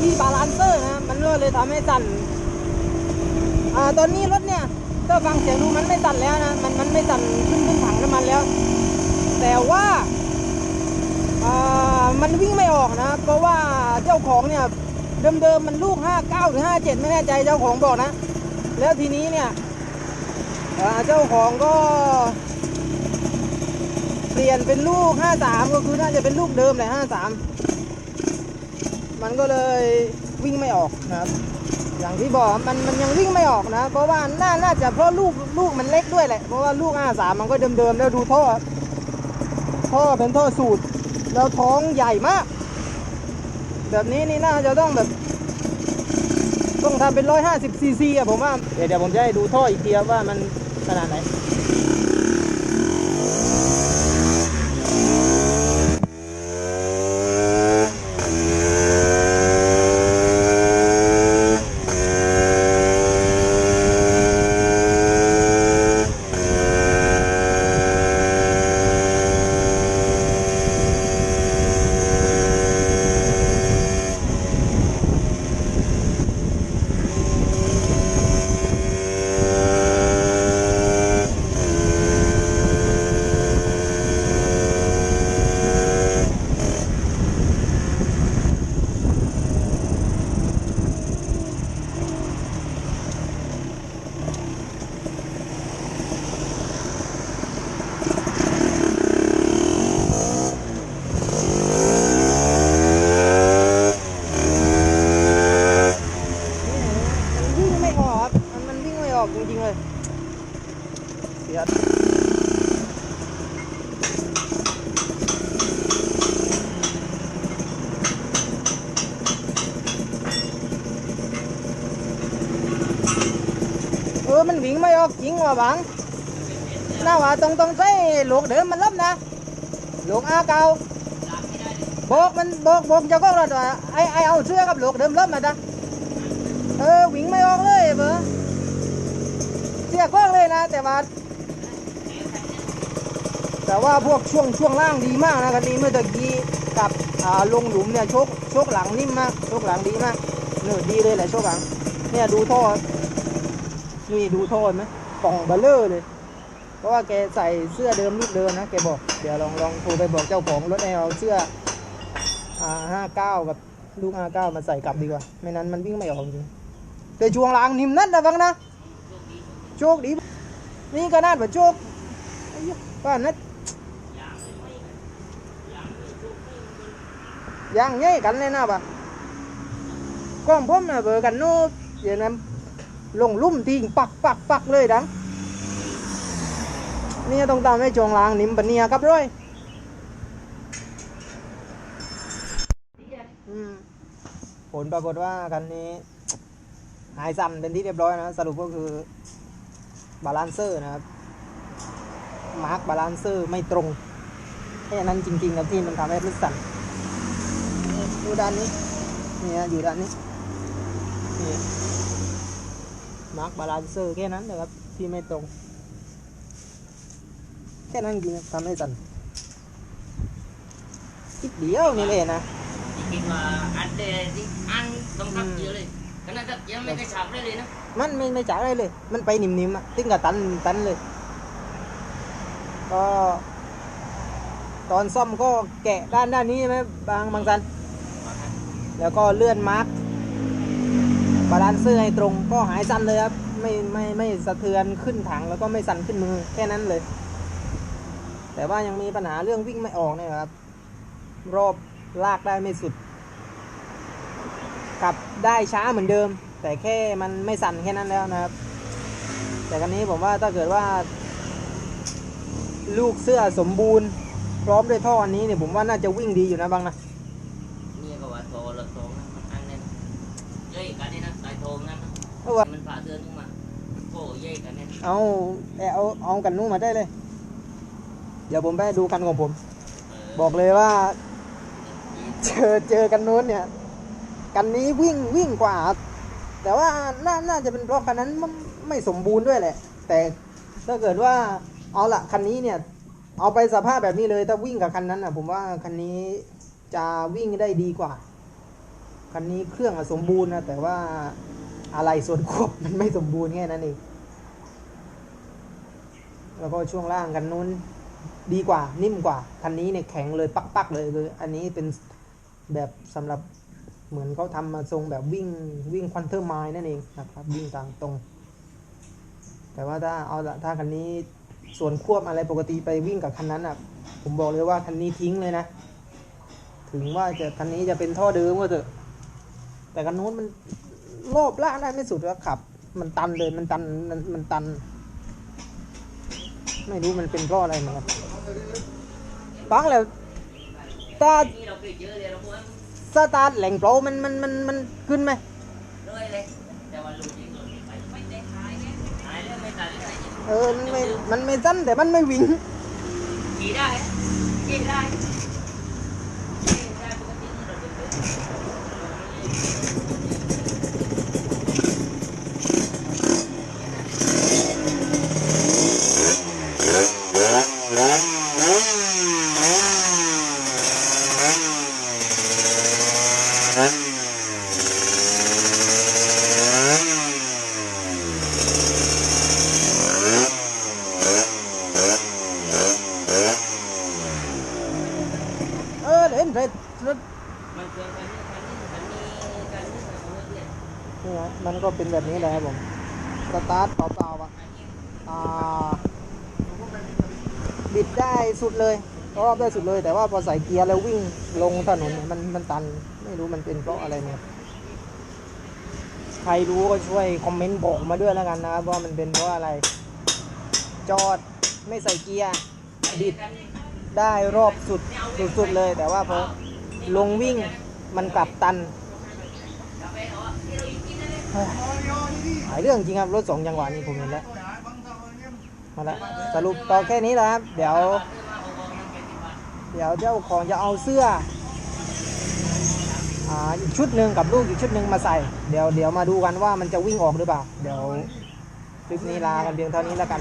ที่บาลานเซอร์นะ มันก็เลยทำให้สั่น อ่า ตอนนี้รถเนี่ยถ้าฟังเสียงดูมันไม่สั่นแล้วนะ มันมันไม่สั่นขึ้นขึ้นถังน้ำมันแล้ว แต่ว่า อ่า มันวิ่งไม่ออกนะ เพราะว่าเจ้าของเนี่ย เดิมๆมันลูก 59 หรือ 57 ไม่แน่ใจเจ้าของบอกนะ แล้วทีนี้เนี่ยเจ้าของก็เปลี่ยนเป็นลูก 53 ก็คือน่าจะเป็นลูกเดิมแหละ 53 มันก็เลยวิ่งไม่ออกนะครับ อย่างที่บอกมันมันยังวิ่งไม่ออกนะ เพราะว่าน่าน่าจะเพราะลูกลูกมันเล็กด้วยแหละ เพราะว่าลูก53มันก็เดิมๆแล้วดูท่อท่อเป็นท่อสูตร แล้วท้องใหญ่มาก แบบนี้นี่น่าจะต้องแบบ ต้องทำเป็น150ซีซีอะผมว่า เดี๋ยวเดี๋ยวผมจะให้ดูท่ออีกทีว่ามันขนาดไหนวิ่งไม่ออกครับมันมันวิ่งไม่ออกจริงๆเลย เสียเออมันวิ่งไม่ออกจริงว่ะบังน่าว่าตรงตรงใส่หลูกเดิมมันลบนะหลูกอาเก่าบอกมันบอกบอกเจ้าของรถว่าไอไอเอาเสื้อกับหลูกเดิมลบมาจ้ะเออวิ่งไม่ออกเลยเบอร์เสียกล้องเลยนะแต่ว่า แต่ว่าพวกช่วงช่วงล่างดีมากนะคันนี้เมื่อตะกี้กับลงหลุมเนี่ยชคโชคหลังนิ่มมากชคหลังดีมากเนื้อดีเลยแหละชคหลัง เนี่ยดูท่อนี่ดูท่อนไหมกล่องเบลเลอร์เลย เพราะว่าแกใส่เสื้อเดิมลูกเดิมนะแกบอกเดี๋ยวลองลองโทรไปบอกเจ้าของรถแอลเสื้ออาห้าเก้ากับลูกห้าเก้ามาใส่กลับดีกว่าไม่นั้นมันวิ่งไม่ออกจริงแต่ช่วงหลังนิ่มนั่นนะฟังนะโชคดีนี่ก็น่าว่าโชคไอ้เหี้ ย่างเงี้ยกันเลยนะปะกล้องผมนะเบอร์กันโน้ตเดี๋ยวนั้นลงลุ่มทิ้งปักปักปักเลยดังนี่ต้องตามให้ช่วงหลังนิ่มปะเนียครับร้อยผลปรากฏว่าคันนี้ หายสั่นเป็นที่เรียบร้อยนะ สรุปก็คือบาลานเซอร์นะครับ มาร์กบาลานเซอร์ไม่ตรงแค่นั้นจริงๆครับที่มันทำให้รถสั่น ดูด้านนี้นี่ฮะอยู่ด้านนี้นี่มาร์กบาลานเซอร์แค่นั้นเลยครับ ที่ไม่ตรง แค่นั้นจริงๆทำให้สั่นคิดเดียวนี่เลยนะคิดว่าอันเดที่อันต้องทับเยอะเลยขนาดทับเยอะไม่กระชับได้เลยนะมันไม่ไม่จ่ายอะไรเลย มันไปนิ่มๆอะตึงกับตันตันเลย ก็ตอนซ่อมก็แกะด้านด้านนี้ใช่ไหมบางบางสัน แล้วก็เลื่อนมาร์กบาลานเซอร์ให้ตรงก็หายสั่นเลยครับ ไม่ไม่ไม่สะเทือนขึ้นถังแล้วก็ไม่สั่นขึ้นมือแค่นั้นเลย แต่ว่ายังมีปัญหาเรื่องวิ่งไม่ออกเนี่ยครับ รอบลากได้ไม่สุดขับได้ช้าเหมือนเดิม แต่แค่มันไม่สั่นแค่นั้นแล้วนะครับ แต่กันนี้ผมว่าถ้าเกิดว่า ลูกเสื้อสมบูรณ์ พร้อมด้วยท่ออันนี้เนี่ยผมว่าน่าจะวิ่งดีอยู่นะบางนะ โทรละโทรนะมันอันนั้นเย้ยกันนี่นะสายโทรนั่นนะเอาวะมันผ่าเตือนขึ้นมาโอ้เย้ยกันเนี่ยเอาเอาเอากันนู้นมาได้เลย เดี๋ยวผมไปดูคันของผม บอกเลยว่า เจอเจอกันนู้นเนี่ย กันนี้วิ่งวิ่งกว่า แต่ว่าน่าน่าจะเป็นเพราะคันนั้นมันไม่สมบูรณ์ด้วยแหละ แต่ถ้าเกิดว่าเอาละคันนี้เนี่ย เอาไปสภาพแบบนี้เลยถ้าวิ่งกับคันนั้นอะ ผมว่าคันนี้จะวิ่งได้ดีกว่า คันนี้เครื่องอสมบูรณ์นะแต่ว่าอะไรส่วนควบมันไม่สมบูรณ์แค่นั้นเองแล้วก็ช่วงล่างกันนู้นดีกว่านิ่มกว่า คันนี้เนี่ยแข็งเลยปักๆเลยคืออันนี้เป็นแบบสำหรับเหมือนเขาทำมาทรงแบบวิ่งวิ่งควันเทอร์ไมล์นั่นเองนะครับ วิ่งทางตรง แต่ว่าถ้าเอาถ้าคันนี้ส่วนควบอะไรปกติไปวิ่งกับคันนั้นอะ ผมบอกเลยว่าคันนี้ทิ้งเลยนะ ถึงว่าจะคันนี้จะเป็นท่อเดิมก็เถอะ แต่คันนู้นมันรอบล่าได้ไม่สุดก็ขับ มันตันเลยมันตันมันมันตัน ไม่รู้มันเป็นเพราะอะไรเหมือนกันปังแล้วตาสตาร์ทแหล่งโปรมันมันมันมันขึ้นไหมเลยเลยแต่ว่าลูกจริงลูกไม่ไม่ได้ขายเนี่ยขายเลยไม่ตัดเลยเออมันไม่มันไม่สั้นแต่มันไม่วิ่งขี่ได้ขี่ได้ขี่ได้ปกตินี่เราเดิน เออเห็นเรดรถ มันเกินคันนี้คันนี้คันนี้คันนี้ของเราเนี่ยนี่ไงมันก็เป็นแบบนี้แหละครับผม สตาร์ทเปล่าๆอะอ่า บิดได้สุดเลยรอบได้สุดเลย แต่ว่าพอใส่เกียร์แล้ววิ่งลงถนนมันมันตันไม่รู้มันเป็นเพราะอะไรเนี่ยใครรู้ก็ช่วยคอมเมนต์บอกมาด้วยแล้วกันนะครับว่ามันเป็นเพราะอะไร จอดไม่ใส่เกียร์บิดได้รอบสุดสุดๆเลย แต่ว่าพอลงวิ่งมันกลับตันหลายเรื่องจริงครับ รถสองจังหวะนี้ผมเห็นแล้ว มาละสรุปต่อแค่นี้แหละครับ เดี๋ยว เดี๋ยวเจ้าของจะเอาเสื้ออ่าอีกชุดหนึ่งกับลูกอีกชุดหนึ่งมาใส่ เดี๋ยวเดี๋ยวมาดูกันว่ามันจะวิ่งออกหรือเปล่า เดี๋ยวคลิปนี้ลากันเพียงเท่านี้แล้วกัน